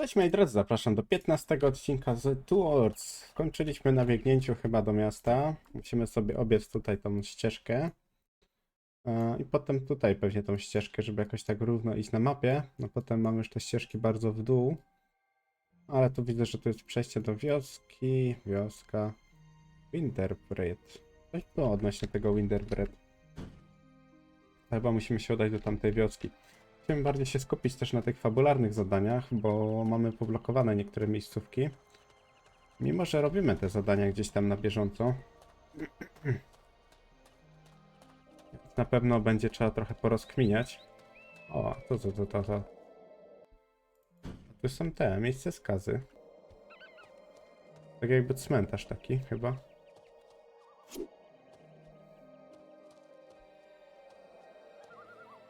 Cześć moi drodzy, zapraszam do 15 odcinka z Towards. Skończyliśmy na biegnięciu chyba do miasta. Musimy sobie obiec tutaj tą ścieżkę. E, I potem tutaj pewnie tą ścieżkę, żeby jakoś tak równo iść na mapie. No potem mamy już te ścieżki bardzo w dół. Ale tu widzę, że tu jest przejście do wioski. Wioska. Winterbread. Coś było odnośnie tego Winterbread. Chyba musimy się udać do tamtej wioski. Chciałem bardziej się skupić też na tych fabularnych zadaniach, bo mamy poblokowane niektóre miejscówki. Mimo, że robimy te zadania gdzieś tam na bieżąco. Na pewno będzie trzeba trochę porozkminiać. O, to co to, to, to. Tu są te, miejsce skazy. Tak jakby cmentarz taki chyba.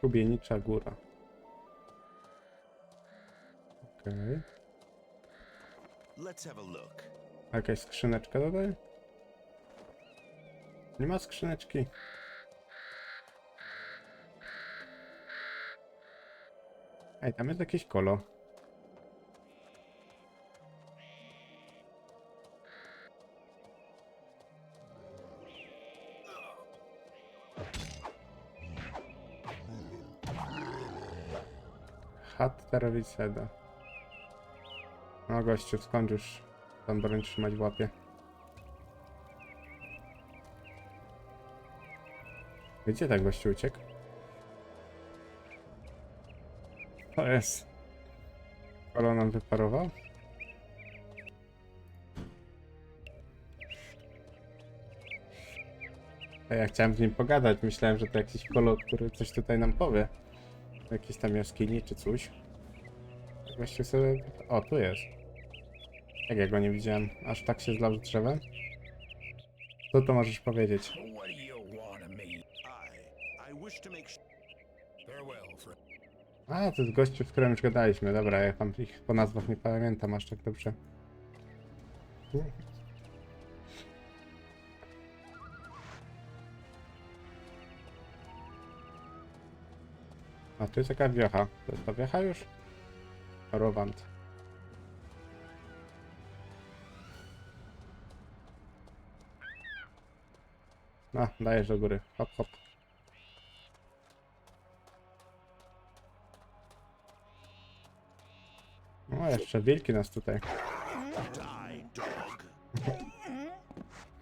Kubienicza góra. Okej. A Jakaś skrzyneczka tutaj? Nie ma skrzyneczki. Ej, tam jest jakieś kolo. Hat Terwiseda. No gościu, skąd już tam broń trzymać w łapie? Gdzie tak gościu uciekł? To jest. Kolo nam wyparował? Ja chciałem z nim pogadać. Myślałem, że to jakiś kolo, który coś tutaj nam powie. Jakiś tam jaskini czy coś. Właściwie sobie... O, tu jest. Jak ja go nie widziałem? Aż tak się zlał z drzewem? Co to możesz powiedzieć? A, to jest gościu, z którym już gadaliśmy. Dobra, ja tam ich po nazwach nie pamiętam aż tak dobrze. A tu jest jaka wiocha. To jest ta wiocha już? Rowand. No, dajesz do góry. Hop, hop. No, jeszcze wilki nas tutaj.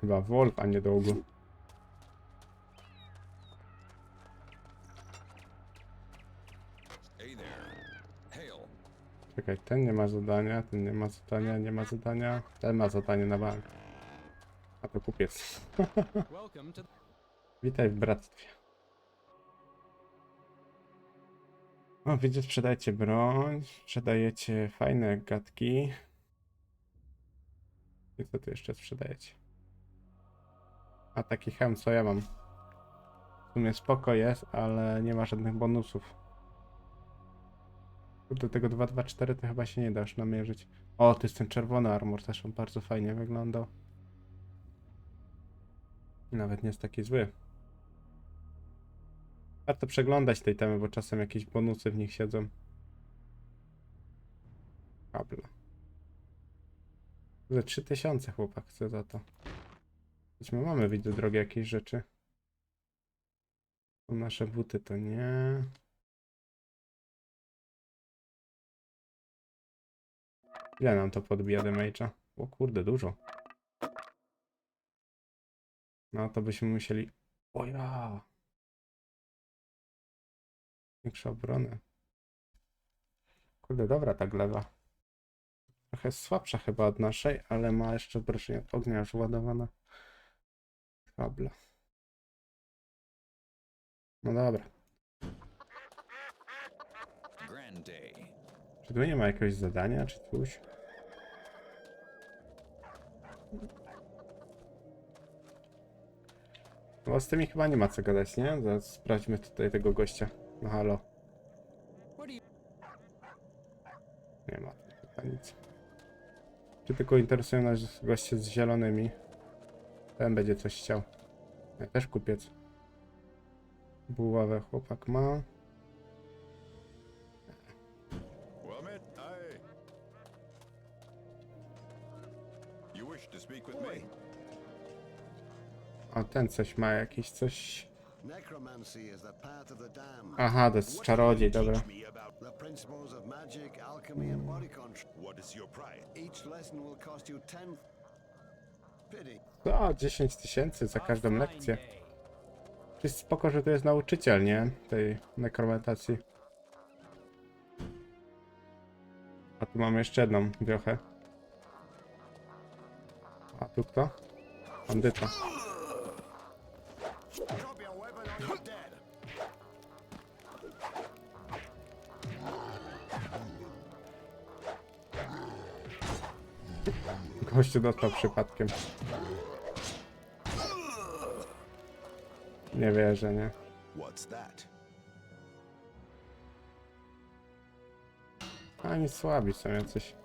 Chyba wolf, a nie długo. Czekaj, ten nie ma zadania, ten nie ma zadania, nie ma zadania. Ten ma zadanie na bank. A to kupiec. Witaj w bractwie. O, widzę, sprzedajecie broń, sprzedajecie fajne gadki. I co tu jeszcze sprzedajecie? A taki hełm, co ja mam? W sumie spoko jest, ale nie ma żadnych bonusów. Do tego 224 to chyba się nie da już namierzyć. O, to jest ten czerwony armor, też on bardzo fajnie wyglądał. Nawet nie jest taki zły. Warto przeglądać tej temy, bo czasem jakieś bonusy w nich siedzą. Kabla. Za 3000 chłopak chce za to. My mamy, widzę, drogie jakieś rzeczy. To nasze buty to nie. Ile nam to podbija damage'a? O kurde, dużo. No to byśmy musieli... O ja! Większa obrona. Kurde, dobra ta glewa. Trochę słabsza chyba od naszej, ale ma jeszcze obrażenia od ognia już ładowana. Kabla. No dobra. Czy tu nie ma jakiegoś zadania, czy coś? No z tymi chyba nie ma co gadać, nie? Zaraz sprawdźmy tutaj tego gościa. No halo. Nie ma chyba nic. Czy tylko interesują nas goście z zielonymi? Ten będzie coś chciał. Ja też kupiec. Buławę chłopak ma. Ten coś ma, jakiś coś... Aha, to jest czarodziej, dobra. Teach me about The principles of magic, alchemy, and body control. what is your price? Each lesson will cost you ten. Pity. O, 10 tysięcy za każdą lekcję. To jest spoko, że to jest nauczyciel, nie? Tej nekromentacji. A tu mamy jeszcze jedną wiochę. A tu kto? Bandyta. Gościu dostał przypadkiem. Nie wierzę, nie? Ani słabi są jacyś.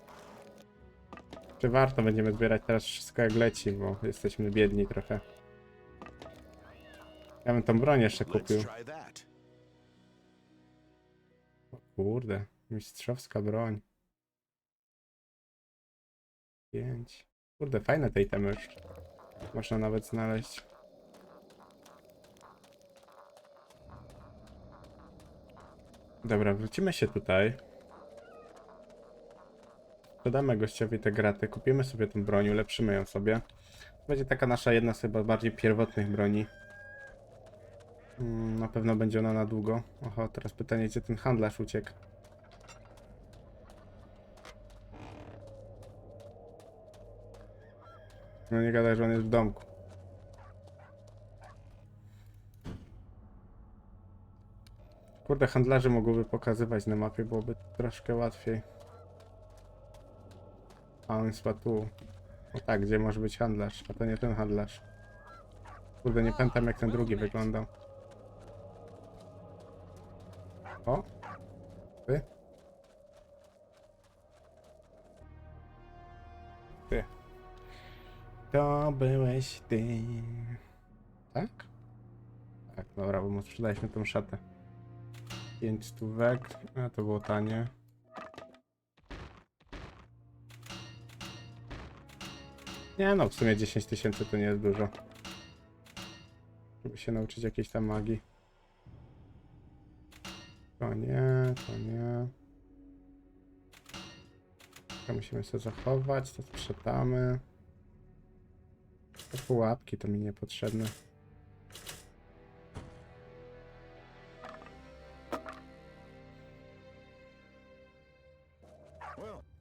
Czy warto będziemy zbierać teraz wszystko jak leci, bo jesteśmy biedni trochę. Ja bym tą broń jeszcze kupił. O kurde, mistrzowska broń. 5. Kurde, fajne te itemy już. Można nawet znaleźć. Dobra, wrócimy się tutaj. Dodamy gościowi te graty, kupimy sobie tą broń, ulepszymy ją sobie. Będzie taka nasza jedna z chyba bardziej pierwotnych broni. Mm, Na pewno będzie ona na długo. Oho, teraz pytanie, gdzie ten handlarz uciekł? No nie gadaj, że on jest w domku. Kurde, handlarze mogłyby pokazywać na mapie, byłoby troszkę łatwiej. A on chyba tu. O tak, gdzie może być handlarz? A to nie ten handlarz. Kurde, nie pamiętam jak ten drugi wyglądał. O! To byłeś ty. Tak? Tak, dobra, bo mu sprzedaliśmy tą szatę. 5 stówek, a to było tanie. Nie no, w sumie 10 tysięcy to nie jest dużo. Żeby się nauczyć jakiejś tam magii. To nie, to nie. To musimy sobie zachować, to sprzedamy. Te pułapki to mi niepotrzebne.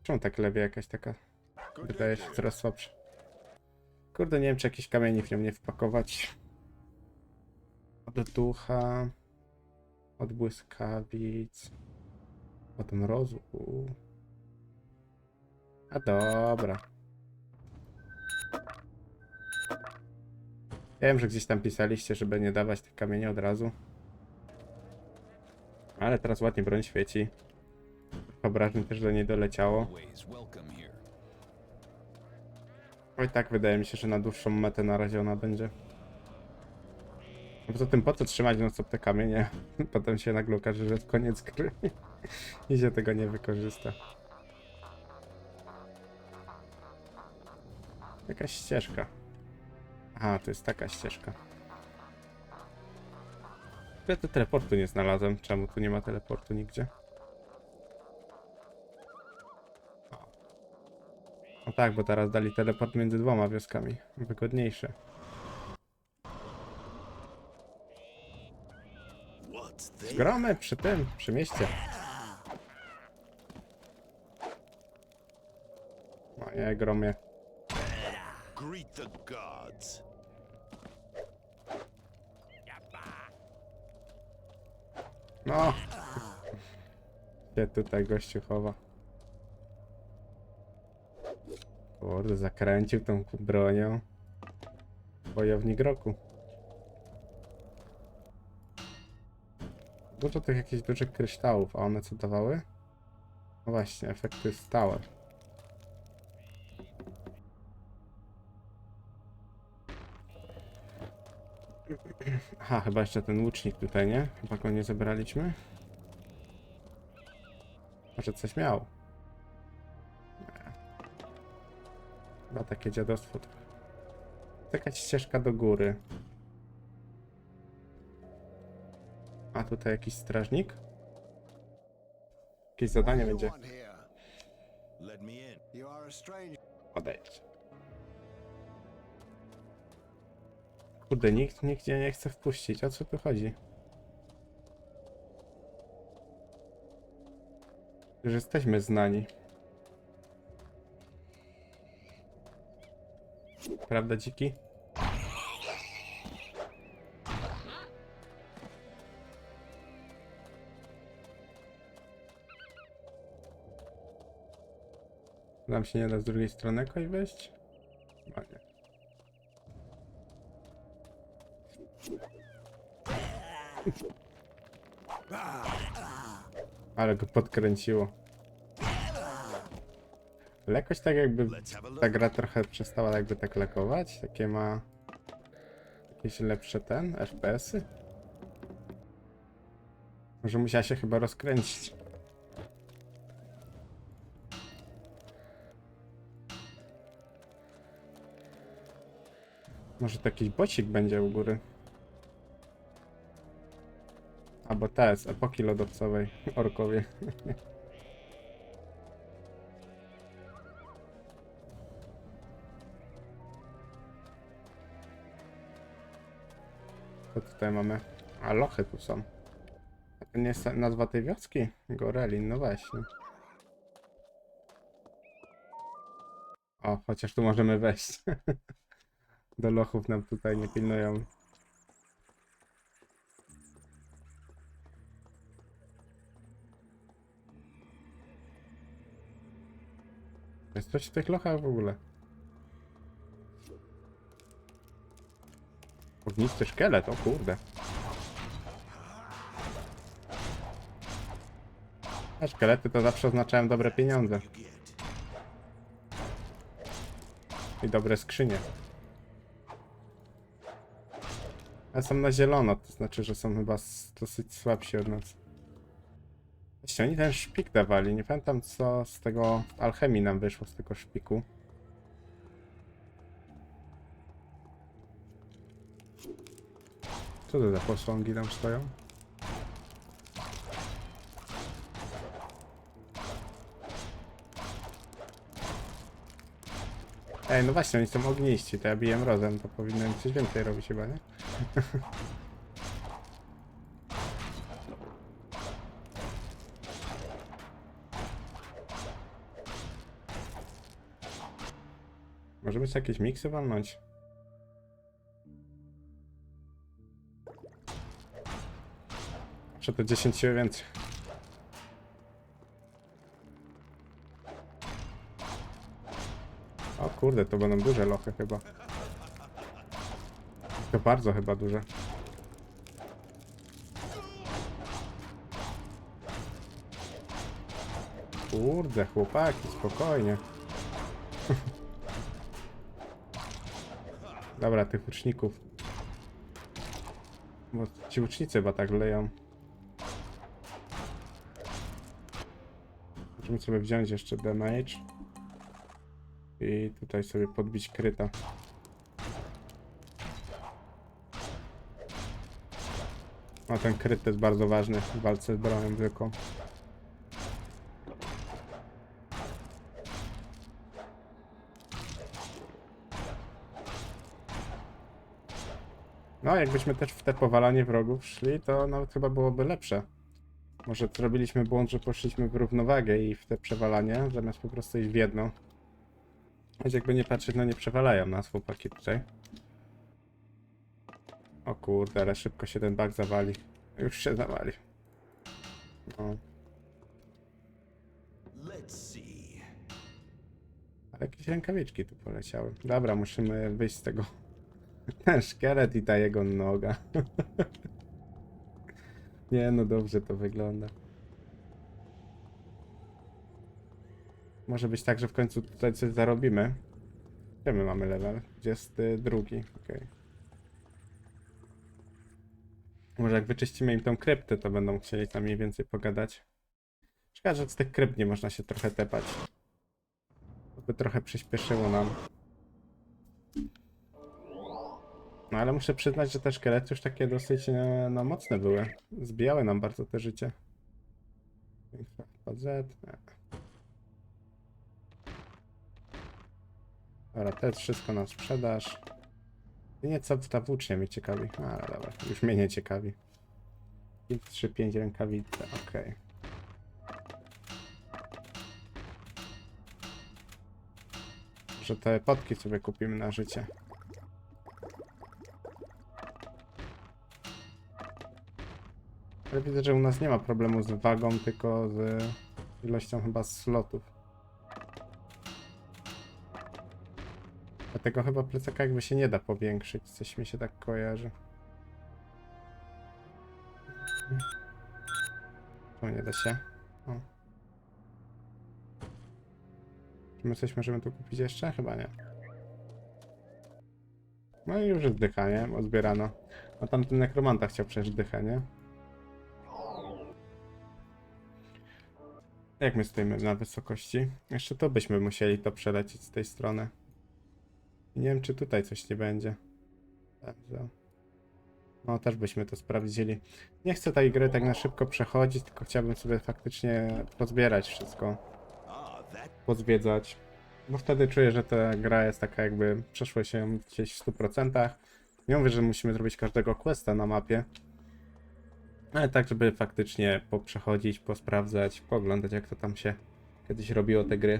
Czemu tak lewie jakaś taka wydaje się coraz słabsza? Kurde, nie wiem czy jakieś kamieni w nią nie wpakować. Od ducha. Od błyskawic. Od mrozu. A dobra. Wiem, że gdzieś tam pisaliście, żeby nie dawać tych kamieni od razu. Ale teraz ładnie broń świeci. Obrażeń też do niej doleciało. Oj tak, wydaje mi się, że na dłuższą metę na razie ona będzie. Poza tym po co trzymać non stop te kamienie? Potem się nagle okaże, że koniec gry i się tego nie wykorzysta. Jakaś ścieżka. Aha, to jest taka ścieżka. Ja tu teleportu nie znalazłem. Czemu tu nie ma teleportu nigdzie? No tak, bo teraz dali teleport między dwoma wioskami. Wygodniejsze. Gromy przy tym, przy mieście. Nie, gromie. Greet the gods. No! Się tutaj gościu chowa. Kurde, zakręcił tą bronią. Wojownik roku. Dużo tych jakichś dużych kryształów, a one co dawały? No właśnie, efekty stałe. Aha, chyba jeszcze ten łucznik tutaj, nie? Chyba go nie zebraliśmy. Może coś miał. Chyba takie dziadostwo. trochę. Jakaś ścieżka do góry. A tutaj jakiś strażnik? Jakieś zadanie będzie. you Kurde, nikt nigdzie nie chce wpuścić. O co tu chodzi? Że jesteśmy znani. Prawda, dziki? Nam się nie da z drugiej strony jakoś wejść? Ale go podkręciło. Ale jakoś tak jakby ta gra trochę przestała jakby tak lekować. Takie ma jakieś lepsze ten, FPS-y. Może musiała się chyba rozkręcić. Może to jakiś bocik będzie u góry. Albo te z epoki lodowcowej, orkowie. Co tutaj mamy? A lochy tu są. A to nie jest nazwa tej wioski? Gorelin, no właśnie. O, chociaż tu możemy wejść. Do lochów nam tutaj nie pilnują. Jest coś w tych lochach w ogóle. Ognisty szkielet, o kurde. A szkielety to zawsze oznaczają dobre pieniądze. I dobre skrzynie. Ale są na zielono, to znaczy, że są chyba dosyć słabsi od nas. Właśnie oni ten szpik dawali, nie pamiętam co z tego alchemii nam wyszło z tego szpiku. Co to za posągi tam stoją? Ej, no właśnie, oni są ogniści, to ja biję mrozem, to powinno im coś więcej robić chyba, nie? Jakieś miksy walnąć? Czy to 10 siły więcej? O kurde, to będą duże lochy chyba. To bardzo chyba duże. Kurde, chłopaki, spokojnie. Dobra, tych łuczników. Bo ci łucznicy chyba tak leją. Możemy sobie wziąć jeszcze damage. I tutaj sobie podbić kryta. A ten kryt jest bardzo ważny w walce z bronią zwykłą. No, jakbyśmy też w te powalanie wrogów szli, to nawet chyba byłoby lepsze. Może zrobiliśmy błąd, że poszliśmy w równowagę i w te przewalanie, zamiast po prostu iść w jedno. Choć jakby nie patrzeć, no nie przewalają nas chłopaki tutaj. O kurde, ale szybko się ten bug zawali. Już się zawali. No, ale jakieś rękawiczki tu poleciały. Dobra, musimy wyjść z tego. Szkielet i ta jego noga. nie no, dobrze to wygląda. Może być tak, że w końcu tutaj coś zarobimy. Gdzie my mamy level? 22, okej. Może jak wyczyścimy im tą kryptę, to będą chcieli tam mniej więcej pogadać. Szkoda, że z tych krypt nie można się trochę tepać. To by trochę przyspieszyło nam. No ale muszę przyznać, że te szkielety już takie dosyć e, no, mocne były. Zbijały nam bardzo te życie. PZ. nie. Dobra, to jest wszystko na sprzedaż. Nie co ta włócznia mnie ciekawi. Ale dobra, już mnie nie ciekawi. 3, 5 rękawice, okej. Że te potki sobie kupimy na życie. Ale widzę, że u nas nie ma problemu z wagą, tylko z ilością chyba slotów. Dlatego chyba plecaka jakby się nie da powiększyć, coś mi się tak kojarzy. Czemu nie da się? O. Czy my coś możemy tu kupić jeszcze? Chyba nie. No i już jest dycha, nie? Bo zbierano. A tamten nekromanta chciał przecież dychę, nie? Jak my stoimy na wysokości? Jeszcze to byśmy musieli to przelecieć z tej strony. Nie wiem, czy tutaj coś nie będzie. No, też byśmy to sprawdzili. Nie chcę tej gry tak na szybko przechodzić, tylko chciałbym sobie faktycznie pozbierać wszystko. Pozwiedzać. Bo wtedy czuję, że ta gra jest taka jakby przeszło się gdzieś w 100%. Nie mówię, że musimy zrobić każdego questa na mapie. Ale tak, żeby faktycznie poprzechodzić, posprawdzać, pooglądać jak to tam się kiedyś robiło te gry.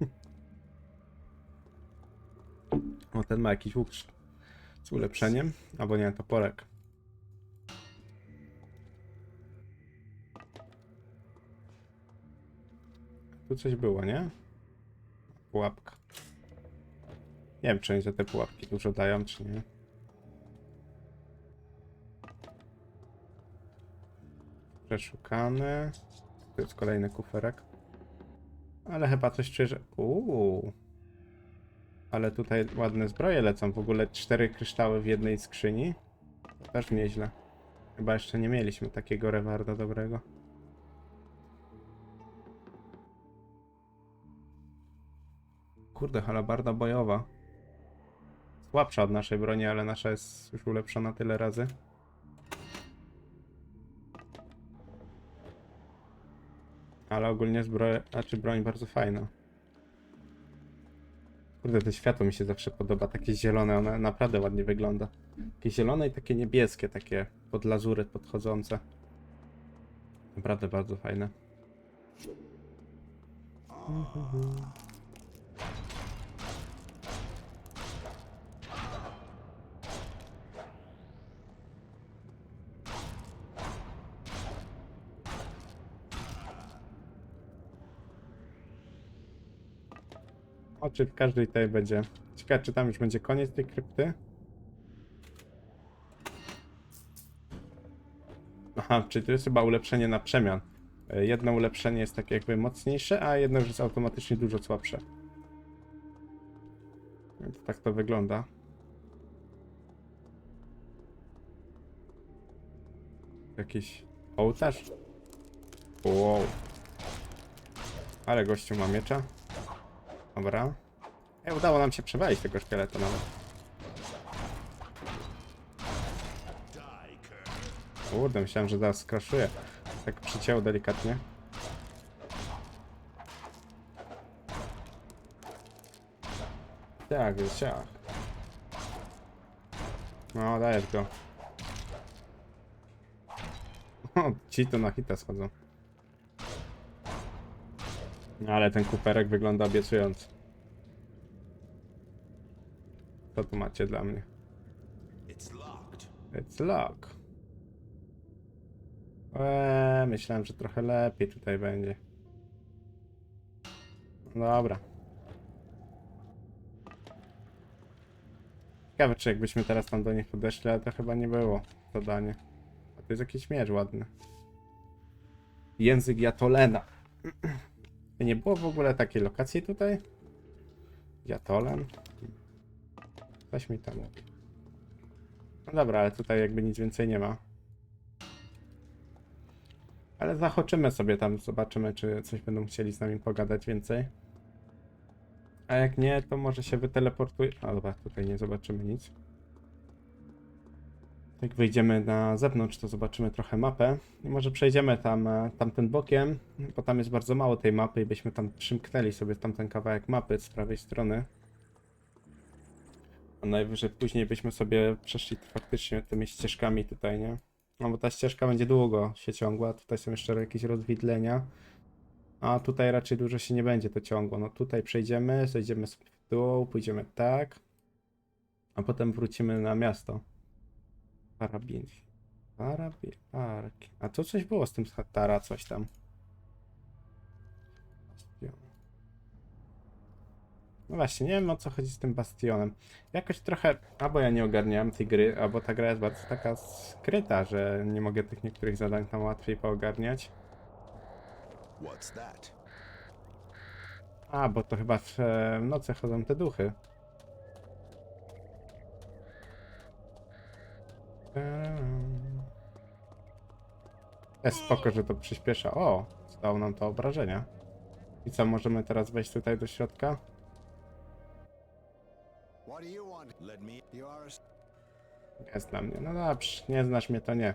o, ten ma jakiś łuk z ulepszeniem. Albo nie, toporek. Tu coś było, nie? Pułapka. Nie wiem, czy oni za te pułapki dużo dają, czy nie. Przeszukany. Tu jest kolejny kuferek. Ale chyba coś czuję, że... Uuu. Ale tutaj ładne zbroje lecą. W ogóle cztery kryształy w jednej skrzyni. To też nieźle. Chyba jeszcze nie mieliśmy takiego rewarda dobrego. Kurde, halabarda bojowa. Słabsza od naszej broni, ale nasza jest już ulepszona tyle razy. Ale ogólnie zbroja, znaczy broń bardzo fajna. Kurde, to światło mi się zawsze podoba, takie zielone, one naprawdę ładnie wygląda. Takie zielone i takie niebieskie, takie pod lazury podchodzące. Naprawdę bardzo fajne. O, czy w każdej tej będzie. Ciekawe, czy tam już będzie koniec tej krypty? Aha, czyli to jest chyba ulepszenie na przemian. E, Jedno ulepszenie jest takie jakby mocniejsze, a jedno już jest automatycznie dużo słabsze. Więc tak to wygląda. Jakiś ołtarz? Wow. Ale gościu ma miecza. Dobra. Ej, udało nam się przewalić tego szkieleta nawet. Kurde, myślałem, że zaraz skraszuje. Tak przycięło delikatnie. Tak, ciach. No, dajesz go. O, ci to na hita schodzą. Ale ten kuperek wygląda obiecująco. Co tu macie dla mnie? it's locked. It's lock. Eee, myślałem, że trochę lepiej tutaj będzie. Dobra. Ciekawe, czy jakbyśmy teraz tam do nich podeszli, ale to chyba nie było zadanie. A to jest jakiś miecz ładny. Język Jatolena. Nie było w ogóle takiej lokacji tutaj? Jatolen? Coś mi tam mówi. No dobra, ale tutaj jakby nic więcej nie ma. Ale zachoczymy sobie tam, zobaczymy, czy coś będą chcieli z nami pogadać więcej. A jak nie, to może się wyteleportuje. A dobra, tutaj nie zobaczymy nic. Jak wyjdziemy na zewnątrz, to zobaczymy trochę mapę. I może przejdziemy tam e, tamtym bokiem, bo tam jest bardzo mało tej mapy i byśmy tam przymknęli sobie tamten kawałek mapy z prawej strony. A najwyżej później byśmy sobie przeszli faktycznie tymi ścieżkami tutaj, nie? No bo ta ścieżka będzie długo się ciągła, tutaj są jeszcze jakieś rozwidlenia. A tutaj raczej dużo się nie będzie to ciągło. No tutaj przejdziemy, zejdziemy w dół, pójdziemy tak. A potem wrócimy na miasto. Karabin. Parki. A to coś było z tym Hatara, coś tam. Bastion. No właśnie, nie wiem o co chodzi z tym bastionem. Jakoś trochę, albo ja nie ogarniałem tej gry, albo ta gra jest bardzo taka skryta, że nie mogę tych niektórych zadań tam łatwiej poogarniać. A, bo to chyba w nocy chodzą te duchy. Jest spoko, że to przyspiesza. O, zdało nam to obrażenia. I co, możemy teraz wejść tutaj do środka? Jest dla mnie. No dobrze, nie znasz mnie, to nie.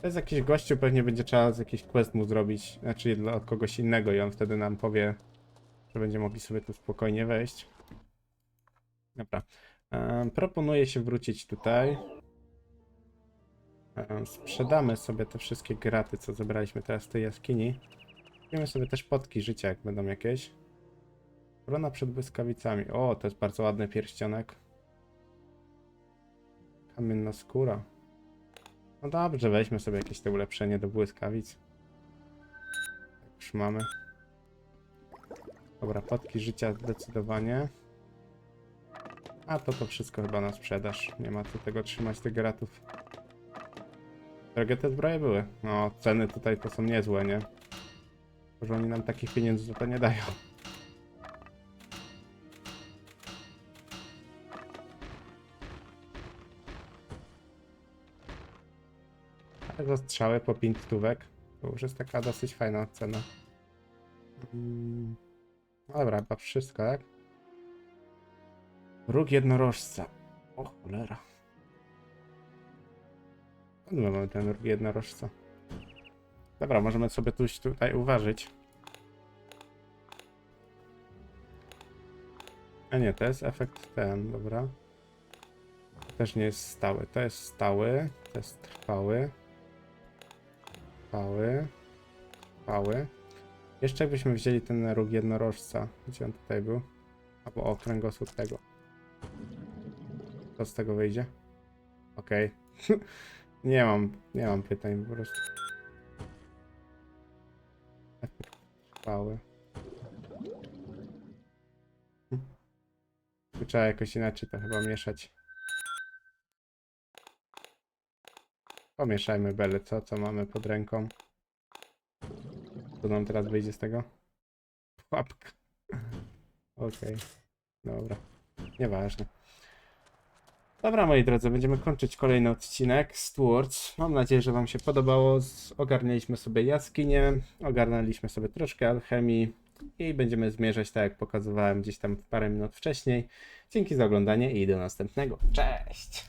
To jest jakiś gościu, pewnie będzie trzeba z jakiś quest mu zrobić, znaczy dla od kogoś innego i on wtedy nam powie, że będziemy mogli sobie tu spokojnie wejść. Dobra. Em, proponuję się wrócić tutaj. Sprzedamy sobie te wszystkie graty, co zebraliśmy teraz w tej jaskini. Kupimy sobie też potki życia, jak będą jakieś. Korona przed błyskawicami. O, to jest bardzo ładny pierścionek. Kamienna skóra. No dobrze, weźmy sobie jakieś te ulepszenie do błyskawic. Tak już mamy. Dobra, potki życia zdecydowanie. A to to wszystko chyba na sprzedaż. Nie ma co tego trzymać, tych gratów. Drogie te zbroje były. No, ceny tutaj to są niezłe, nie? Że oni nam takich pieniędzy za to nie dają. Ale za strzały po 5 stówek. To już jest taka dosyć fajna cena. Mm. Dobra, chyba wszystko, tak? Róg jednorożca. O cholera. Skąd my mamy ten jednorożca? Dobra, możemy sobie tuś tutaj uważać. A nie, to jest efekt ten, dobra. Też nie jest stały. To jest stały, to jest trwały. Trwały. Trwały. Jeszcze jakbyśmy wzięli ten róg jednorożca. Gdzie on tutaj był? Albo o, kręgosłup tego. Co z tego wyjdzie? Okej. nie mam, nie mam pytań po prostu. Trwały. Trzeba jakoś inaczej to chyba mieszać. Pomieszajmy bele, co? Co mamy pod ręką? Co nam teraz wyjdzie z tego? Pułapka. Okej. Dobra. Nieważne. Dobra, moi drodzy, będziemy kończyć kolejny odcinek Stewards. Mam nadzieję, że Wam się podobało. Z- Ogarnęliśmy sobie jaskinię, ogarnęliśmy sobie troszkę alchemii i będziemy zmierzać tak, jak pokazywałem gdzieś tam parę minut wcześniej. Dzięki za oglądanie i do następnego. Cześć!